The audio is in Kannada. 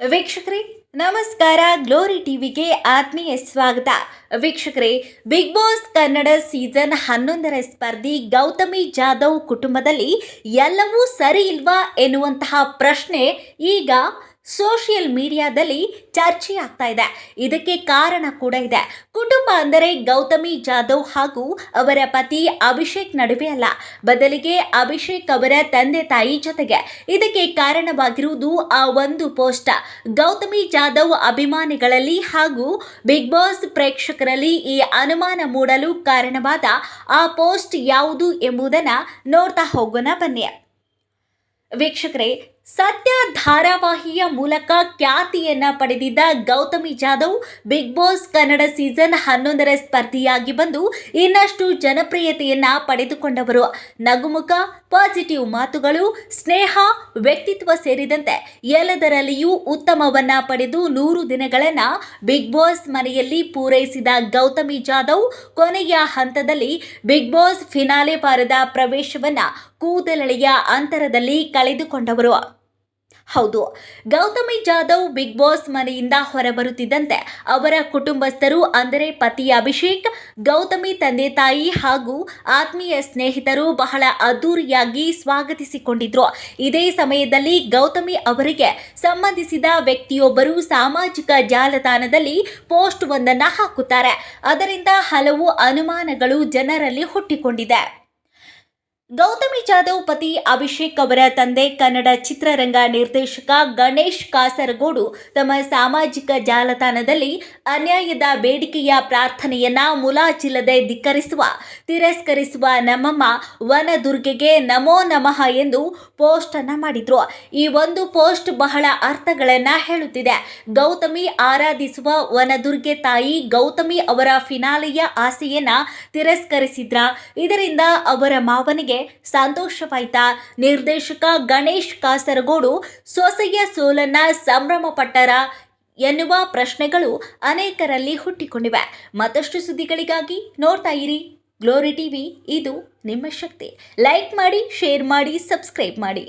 ವೀಕ್ಷಕರೇ, ನಮಸ್ಕಾರ. ಗ್ಲೋರಿ ಟಿವಿಗೆ ಆತ್ಮೀಯ ಸ್ವಾಗತ. ವೀಕ್ಷಕರೇ, ಬಿಗ್ ಬಾಸ್ ಕನ್ನಡ ಸೀಸನ್ ಹನ್ನೊಂದರ ಸ್ಪರ್ಧಿ ಗೌತಮಿ ಜಾಧವ್ ಕುಟುಂಬದಲ್ಲಿ ಎಲ್ಲವೂ ಸರಿ ಇಲ್ವಾ ಎನ್ನುವಂತಹ ಪ್ರಶ್ನೆ ಈಗ ಸೋಷಿಯಲ್ ಮೀಡಿಯಾದಲ್ಲಿ ಚರ್ಚೆ ಆಗ್ತಾ ಇದೆ. ಇದಕ್ಕೆ ಕಾರಣ ಕೂಡ ಇದೆ. ಕುಟುಂಬ ಅಂದರೆ ಗೌತಮಿ ಜಾಧವ್ ಹಾಗೂ ಅವರ ಪತಿ ಅಭಿಷೇಕ್ ನಡುವೆ ಅಲ್ಲ. ಬದಲಿಗೆ ಅಭಿಷೇಕ್ ಅವರ ತಂದೆ ತಾಯಿ ಜೊತೆಗೆ. ಇದಕ್ಕೆ ಕಾರಣವಾಗಿರುವುದು ಆ ಒಂದು ಪೋಸ್ಟ್. ಗೌತಮಿ ಜಾಧವ್ ಅಭಿಮಾನಿಗಳಲ್ಲಿ ಹಾಗೂ ಬಿಗ್ ಬಾಸ್ ಪ್ರೇಕ್ಷಕರಲ್ಲಿ ಈ ಅನುಮಾನ ಮೂಡಲು ಕಾರಣವಾದ ಆ ಪೋಸ್ಟ್ ಯಾವುದು ಎಂಬುದನ್ನು ನೋಡ್ತಾ ಹೋಗೋಣ ಬನ್ನಿ. ವೀಕ್ಷಕರೇ ಸತ್ಯ ಧಾರಾವಾಹಿಯ ಮೂಲಕ ಖ್ಯಾತಿಯನ್ನ ಪಡೆದಿದ್ದ Gautami Jadhav, big boss Kannada season ಹನ್ನೊಂದರ ಸ್ಪರ್ಧಿಯಾಗಿ ಬಂದು ಇನ್ನಷ್ಟು ಜನಪ್ರಿಯತೆಯನ್ನ ಪಡೆದುಕೊಂಡವರು. ನಗುಮುಖ, ಪಾಸಿಟಿವ್ ಮಾತುಗಳು, ಸ್ನೇಹ, ವ್ಯಕ್ತಿತ್ವ ಸೇರಿದಂತೆ ಎಲ್ಲದರಲ್ಲಿಯೂ ಉತ್ತಮವನ್ನ ಪಡೆದು ನೂರು ದಿನಗಳನ್ನ ಬಿಗ್ ಬಾಸ್ ಮನೆಯಲ್ಲಿ ಪೂರೈಸಿದ ಗೌತಮಿ ಜಾಧವ್, ಕೊನೆಯ ಹಂತದಲ್ಲಿ ಬಿಗ್ ಬಾಸ್ ಫಿನಾಲೆ ವಾರದ ಪ್ರವೇಶವನ್ನ ಕೂದಲಳೆಯ ಅಂತರದಲ್ಲಿ ಕಳೆದುಕೊಂಡವರು. ಹೌದು. ಗೌತಮಿ ಜಾಧವ್ ಬಿಗ್ ಬಾಸ್ ಮನೆಯಿಂದ ಹೊರಬರುತ್ತಿದ್ದಂತೆ ಅವರ ಕುಟುಂಬಸ್ಥರು ಅಂದರೆ ಪತಿ ಅಭಿಷೇಕ್, ಗೌತಮಿ ತಂದೆ ತಾಯಿ ಹಾಗೂ ಆತ್ಮೀಯ ಸ್ನೇಹಿತರು ಬಹಳ ಅದ್ದೂರಿಯಾಗಿ ಸ್ವಾಗತಿಸಿಕೊಂಡಿದ್ರು. ಇದೇ ಸಮಯದಲ್ಲಿ ಗೌತಮಿ ಅವರಿಗೆ ಸಂಬಂಧಿಸಿದ ವ್ಯಕ್ತಿಯೊಬ್ಬರು ಸಾಮಾಜಿಕ ಜಾಲತಾಣದಲ್ಲಿ ಪೋಸ್ಟ್ ಒಂದನ್ನು ಹಾಕುತ್ತಾರೆ. ಅದರಿಂದ ಹಲವು ಅನುಮಾನಗಳು ಜನರಲ್ಲಿ ಹುಟ್ಟಿಕೊಂಡಿದೆ. ಗೌತಮಿ ಜಾಧವ್ ಪತಿ ಅಭಿಷೇಕ್ ಅವರ ತಂದೆ ಕನ್ನಡ ಚಿತ್ರರಂಗ ನಿರ್ದೇಶಕ ಗಣೇಶ್ ಕಾಸರಗೋಡು ತಮ್ಮ ಸಾಮಾಜಿಕ ಜಾಲತಾಣದಲ್ಲಿ ಅನ್ಯಾಯದ ಬೇಡಿಕೆಯ ಪ್ರಾರ್ಥನೆಯನ್ನ ಮುಲಾಚಿಲ್ಲದೆ ಧಿಕ್ಕರಿಸುವ, ತಿರಸ್ಕರಿಸುವ ನಮ್ಮಮ್ಮ ವನದುರ್ಗೆಗೆ ನಮೋ ನಮಃ ಎಂದು ಪೋಸ್ಟ್ ಅನ್ನ ಮಾಡಿದ್ರು. ಈ ಒಂದು ಪೋಸ್ಟ್ ಬಹಳ ಅರ್ಥಗಳನ್ನ ಹೇಳುತ್ತಿದೆ. ಗೌತಮಿ ಆರಾಧಿಸುವ ವನದುರ್ಗೆ ತಾಯಿ ಗೌತಮಿ ಅವರ ಫಿನಾಲೆಯ ಆಸೆಯನ್ನ ತಿರಸ್ಕರಿಸಿದ್ರ? ಇದರಿಂದ ಅವರ ಮಾವನಿಗೆ ಸಂತೋಷವಾಯ್ತಾ ನಿರ್ದೇಶಕ ಗಣೇಶ್ ಕಾಸರಗೋಡು, ಸೊಸೆಯ ಸೋಲನ್ನ ಸಂಭ್ರಮ ಪಟ್ಟರ ಎನ್ನುವ ಪ್ರಶ್ನೆಗಳು ಅನೇಕರಲ್ಲಿ ಹುಟ್ಟಿಕೊಂಡಿವೆ. ಮತ್ತಷ್ಟು ಸುದ್ದಿಗಳಿಗಾಗಿ ನೋಡ್ತಾ ಇರಿ. ಗ್ಲೋರಿ ಟಿವಿ, ಇದು ನಿಮ್ಮ ಶಕ್ತಿ. ಲೈಕ್ ಮಾಡಿ, ಶೇರ್ ಮಾಡಿ, ಸಬ್ಸ್ಕ್ರೈಬ್ ಮಾಡಿ.